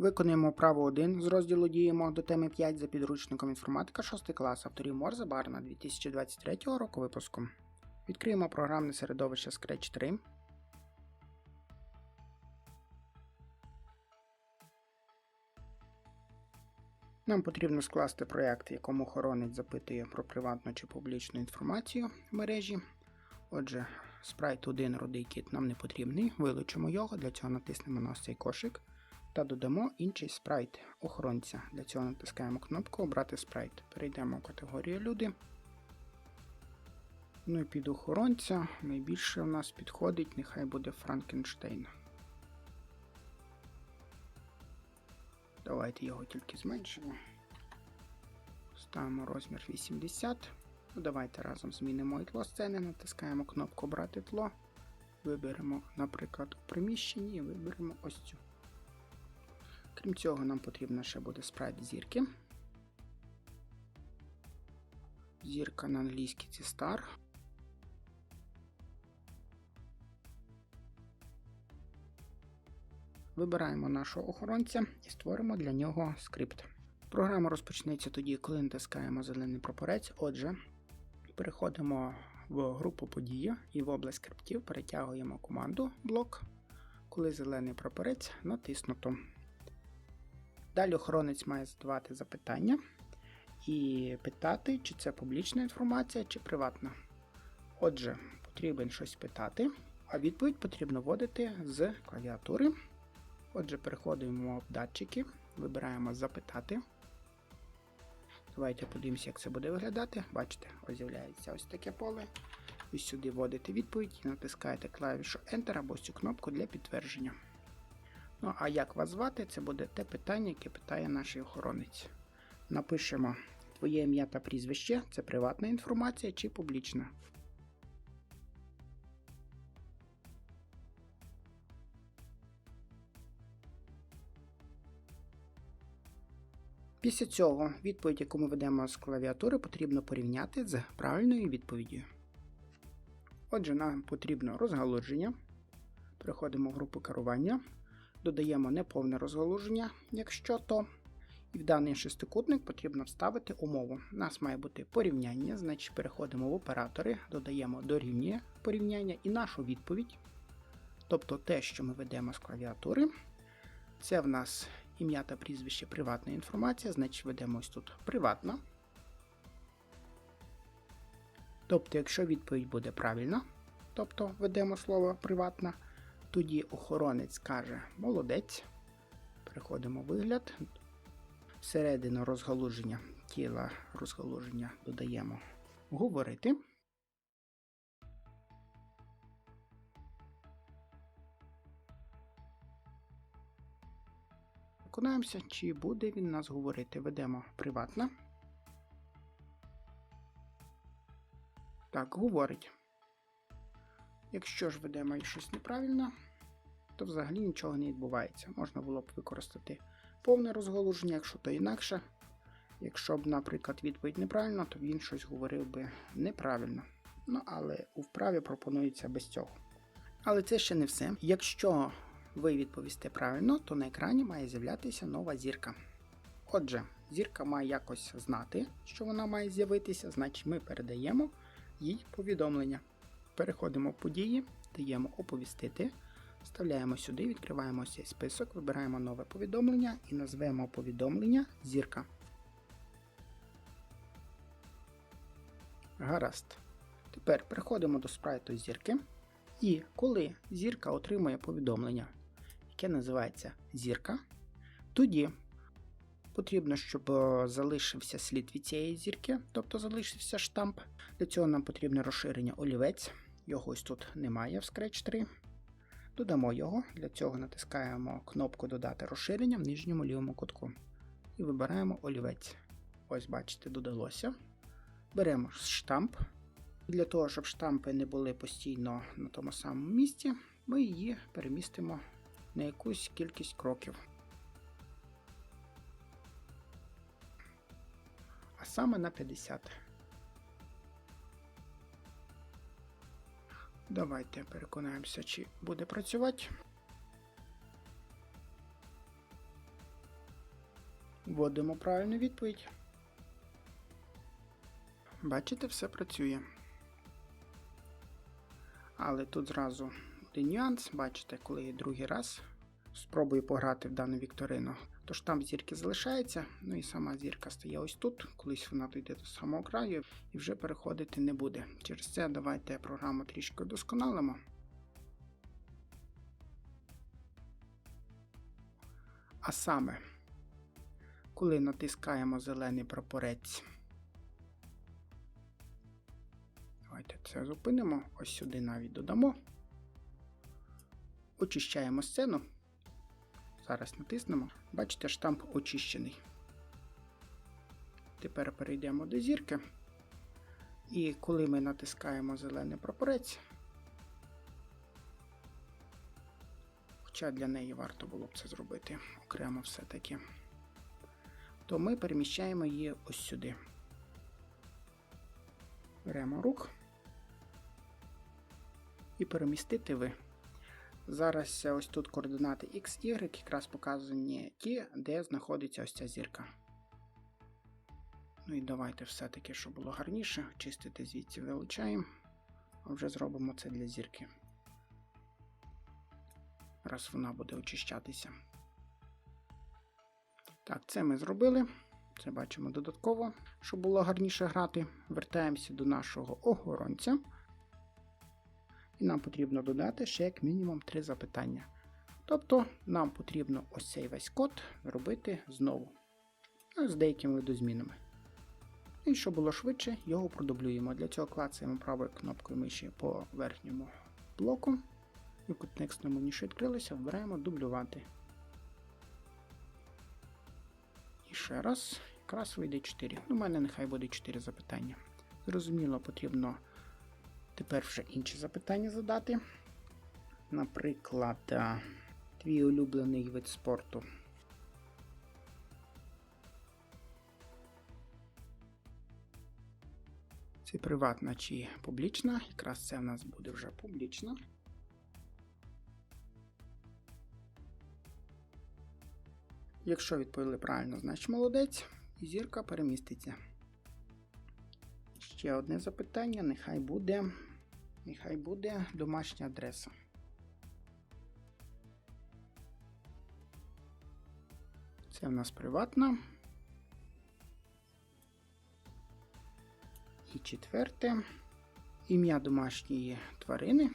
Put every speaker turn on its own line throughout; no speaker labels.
Виконуємо право 1 з розділу Діємо до теми 5 за підручником інформатика 6 клас авторів Морзе Барна 2023 року випуску. Відкриємо програмне середовище Scratch 3. Нам потрібно скласти проєкт, в якому охоронець запитує про приватну чи публічну інформацію в мережі. Отже, спрайт 1 рудий кіт нам не потрібний. Вилучимо його, для цього натиснемо на цей кошик та додамо інший спрайт охоронця. Для цього натискаємо кнопку Обрати спрайт. Перейдемо в категорію Люди. Ну і під охоронця найбільше в нас підходить, нехай буде Франкенштейн. Давайте його тільки зменшимо. Ставимо розмір 80. Ну, Давайте разом змінимо і тло сцени, натискаємо кнопку Обрати тло. Виберемо, наприклад, у приміщенні і виберемо ось цю. Крім цього, нам потрібно ще буде спрайт зірки. Зірка на англійській це Star. Вибираємо нашого охоронця і створимо для нього скрипт. Програма розпочнеться тоді, коли натискаємо зелений прапорець. Отже, переходимо в групу події і в область скриптів перетягуємо команду блок, коли зелений прапорець натиснуто. Далі охоронець має задавати запитання і питати, чи це публічна інформація, чи приватна. Отже, потрібен щось питати, а відповідь потрібно вводити з клавіатури. Отже, переходимо в датчики, вибираємо запитати. Давайте подивимося, як це буде виглядати. Бачите, ось з'являється ось таке поле. Ви сюди вводите відповідь і натискаєте клавішу Enter або цю кнопку для підтвердження. Ну, а як вас звати, це буде те питання, яке питає наш охоронець. Напишемо твоє ім'я та прізвище, це приватна інформація чи публічна. Після цього відповідь, яку ми ведемо з клавіатури, потрібно порівняти з правильною відповіддю. Отже, нам потрібно розгалудження. Переходимо в групу керування, додаємо неповне розгалуження, якщо то. І в даний шестикутник потрібно вставити умову. У нас має бути порівняння, значить переходимо в оператори, додаємо дорівнює порівняння і нашу відповідь. Тобто те, що ми ведемо з клавіатури, це в нас ім'я та прізвище приватна інформація, значить ведемо ось тут приватна. Тобто, якщо відповідь буде правильна, тобто ведемо слово приватна, тоді охоронець каже молодець. Переходимо вигляд. Всередину розгалуження тіла розгалуження додаємо говорити. Виконаємося, чи буде він нас говорити. Ведемо приватна. Так, говорить. Якщо ж ведемо щось неправильно, то взагалі нічого не відбувається. Можна було б використати повне розголуження, якщо то інакше. Якщо б, наприклад, відповідь неправильна, то він щось говорив би неправильно. Ну, але у вправі пропонується без цього. Але це ще не все. Якщо ви відповісте правильно, то на екрані має з'являтися нова зірка. Отже, зірка має якось знати, що вона має з'явитися, значить ми передаємо їй повідомлення. Переходимо в події, даємо оповістити, вставляємо сюди, відкриваємо цей список, вибираємо нове повідомлення і назвемо повідомлення зірка. Гаразд. Тепер переходимо до спрайту зірки. І коли зірка отримує повідомлення, яке називається зірка, тоді потрібно, щоб е, залишився слід від цієї зірки, тобто залишився штамп. Для цього нам потрібне розширення олівець. Його ось тут немає в Scratch 3. Додамо його, для цього натискаємо кнопку Додати розширення в нижньому лівому кутку. І вибираємо олівець. Ось, бачите, додалося. Беремо штамп. Для того, щоб штампи не були постійно на тому самому місці, ми її перемістимо на якусь кількість кроків. А саме на 50. Давайте переконаємося, чи буде працювати. Вводимо правильну відповідь. Бачите, все працює. Але тут зразу один нюанс, бачите, коли я другий раз спробую пограти в дану вікторину. Тож там зірки залишаються, ну і сама зірка стає ось тут, колись вона дійде до самого краю і вже переходити не буде. Через це давайте програму трішки удосконалимо. А саме, коли натискаємо зелений прапорець, давайте це зупинимо, ось сюди навіть додамо. Очищаємо сцену. Зараз натиснемо. Бачите, штамп очищений. Тепер перейдемо до зірки. І коли ми натискаємо зелений прапорець, хоча для неї варто було б це зробити окремо все-таки, то ми переміщаємо її ось сюди. Беремо рух і перемістити ви. Зараз ось тут координати X, Y якраз показані ті, де знаходиться ось ця зірка. Ну і давайте все-таки, щоб було гарніше, чистити звідси вилучаємо, а вже зробимо це для зірки. Раз вона буде очищатися. Так, це ми зробили. Це бачимо додатково, щоб було гарніше грати. Вертаємося до нашого охоронця. І нам потрібно додати ще як мінімум три запитання. Тобто нам потрібно ось цей весь код робити знову з деякими видозмінами. І щоб було швидше, його продублюємо. Для цього клацаємо правою кнопкою миші по верхньому блоку. І в контекстному ніж відкрилося, вбираємо дублювати. І ще раз, якраз вийде 4. У мене нехай буде 4 запитання. Зрозуміло, потрібно тепер вже інші запитання задати. Наприклад, твій улюблений вид спорту. Це приватна чи публічна. Якраз це в нас буде вже публічна. Якщо відповіли правильно, значить молодець, і зірка переміститься. Ще одне запитання, нехай буде. Нехай буде домашня адреса. Це в нас приватна. І четверте. Ім'я домашньої тварини.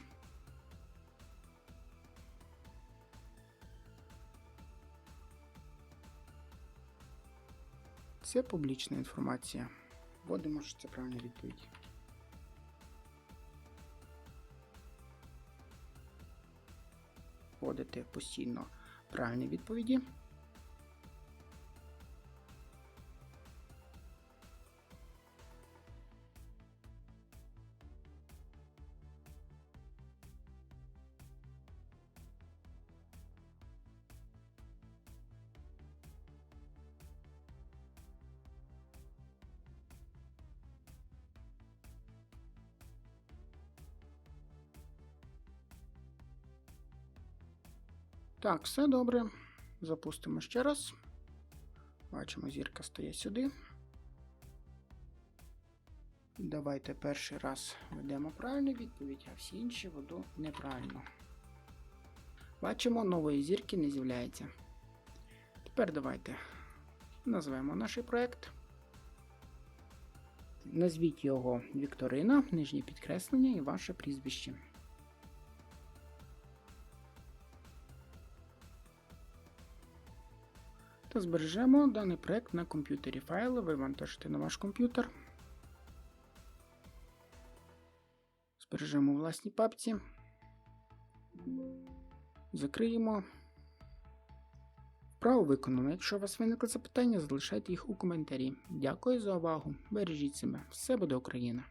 Це публічна інформація. Вводимо, що це правильна відповідь. Вводити постійно правильні відповіді. Так, все добре. Запустимо ще раз. Бачимо, зірка стає сюди. Давайте перший раз ведемо правильну відповідь, а всі інші веду неправильно. Бачимо, нової зірки не з'являється. Тепер давайте назвемо наш проект. Назвіть його Вікторина, нижнє підкреслення і ваше прізвище. Та збережемо даний проект на комп'ютері файли, вивантажите на ваш комп'ютер. Збережемо у власній папці. Закриємо. Вправо виконано. Якщо у вас виникли запитання, залишайте їх у коментарі. Дякую за увагу. Бережіть себе. Все буде Україна!